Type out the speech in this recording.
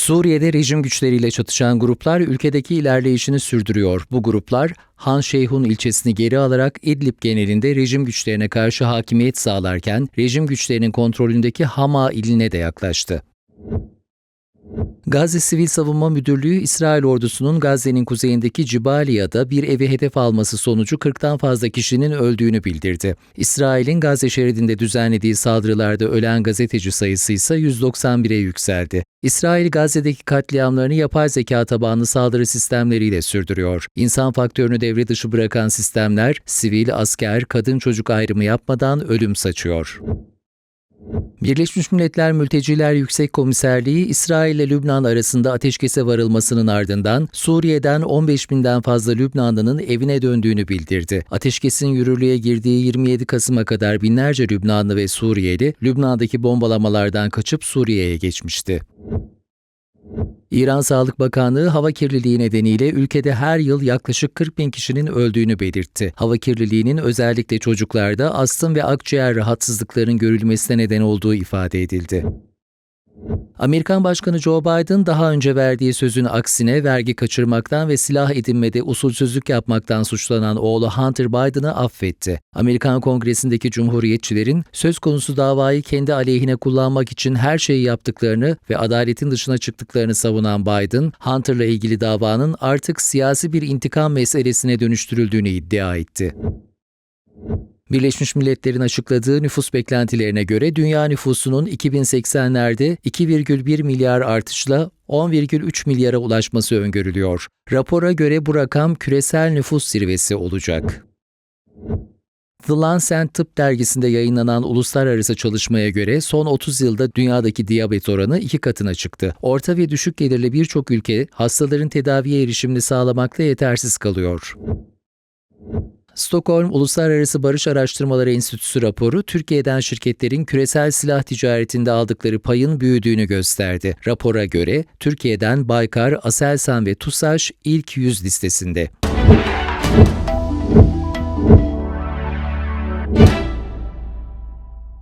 Suriye'de rejim güçleriyle çatışan gruplar ülkedeki ilerleyişini sürdürüyor. Bu gruplar Han Şeyhun ilçesini geri alarak İdlib genelinde rejim güçlerine karşı hakimiyet sağlarken rejim güçlerinin kontrolündeki Hama iline de yaklaştı. Gazze Sivil Savunma Müdürlüğü, İsrail ordusunun Gazze'nin kuzeyindeki Cibaliya'da bir evi hedef alması sonucu 40'tan fazla kişinin öldüğünü bildirdi. İsrail'in Gazze şeridinde düzenlediği saldırılarda ölen gazeteci sayısı ise 191'e yükseldi. İsrail Gazze'deki katliamlarını yapay zeka tabanlı saldırı sistemleriyle sürdürüyor. İnsan faktörünü devre dışı bırakan sistemler, sivil, asker, kadın çocuk ayrımı yapmadan ölüm saçıyor. Birleşmiş Milletler Mülteciler Yüksek Komiserliği, İsrail ile Lübnan arasında ateşkese varılmasının ardından Suriye'den 15 binden fazla Lübnanlı'nın evine döndüğünü bildirdi. Ateşkesin yürürlüğe girdiği 27 Kasım'a kadar binlerce Lübnanlı ve Suriyeli, Lübnan'daki bombalamalardan kaçıp Suriye'ye geçmişti. İran Sağlık Bakanlığı hava kirliliği nedeniyle ülkede her yıl yaklaşık 40 bin kişinin öldüğünü belirtti. Hava kirliliğinin özellikle çocuklarda astım ve akciğer rahatsızlıkların görülmesine neden olduğu ifade edildi. Amerikan Başkanı Joe Biden daha önce verdiği sözün aksine vergi kaçırmaktan ve silah edinmede usulsüzlük yapmaktan suçlanan oğlu Hunter Biden'ı affetti. Amerikan Kongresi'ndeki cumhuriyetçilerin söz konusu davayı kendi aleyhine kullanmak için her şeyi yaptıklarını ve adaletin dışına çıktıklarını savunan Biden, Hunter'la ilgili davanın artık siyasi bir intikam meselesine dönüştürüldüğünü iddia etti. Birleşmiş Milletler'in açıkladığı nüfus beklentilerine göre dünya nüfusunun 2080'lerde 2,1 milyar artışla 10,3 milyara ulaşması öngörülüyor. Rapora göre bu rakam küresel nüfus zirvesi olacak. The Lancet Tıp dergisinde yayınlanan uluslararası çalışmaya göre son 30 yılda dünyadaki diyabet oranı iki katına çıktı. Orta ve düşük gelirli birçok ülke hastaların tedaviye erişimini sağlamakta yetersiz kalıyor. Stockholm Uluslararası Barış Araştırmaları Enstitüsü raporu Türkiye'den şirketlerin küresel silah ticaretinde aldıkları payın büyüdüğünü gösterdi. Rapora göre Türkiye'den Baykar, Aselsan ve TUSAŞ ilk 100 listesinde.